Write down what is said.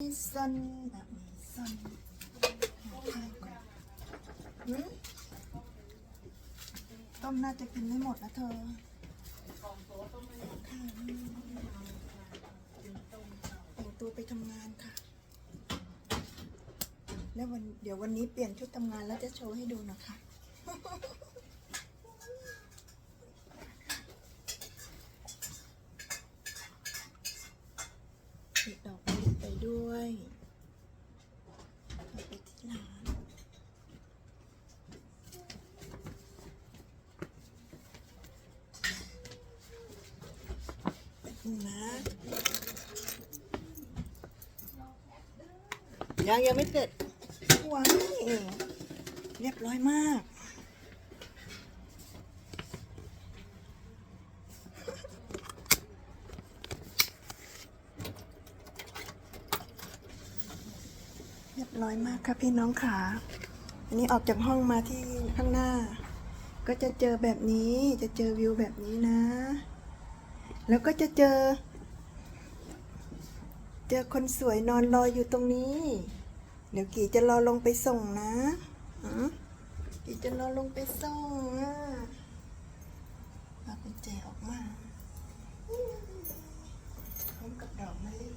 ซันอะมีซันหาข้าวก่อนหืมต้มน่าจะกินไม่หมดนะเธอข้าวนี่แต่งตัวไปทำงานค่ะ แล้ววันเดี๋ยววันนี้เปลี่ยนชุดทำงานแล้วจะโชว์ให้ดูนะคะ ติดดอกมะลิไปด้วยเอาไปที่ร้านไปดู นะยังยังไม่เสร็จว้ายเรียบร้อยมากเรียบร้อยมากค่ะพี่น้องขาอันนี้ออกจากห้องมาที่ข้างหน้า ก็จะเจอแบบนี้ จะเจอวิวแบบนี้นะ แล้วก็จะเจอ เจอคนสวยนอนรออยู่ตรงนี้ เดี๋ยวกี่จะรอลงไปส่งนะอืมกี่จะรอลงไปส่งอะเอากุญแจออกมาพร้อมกับดอกมะลิ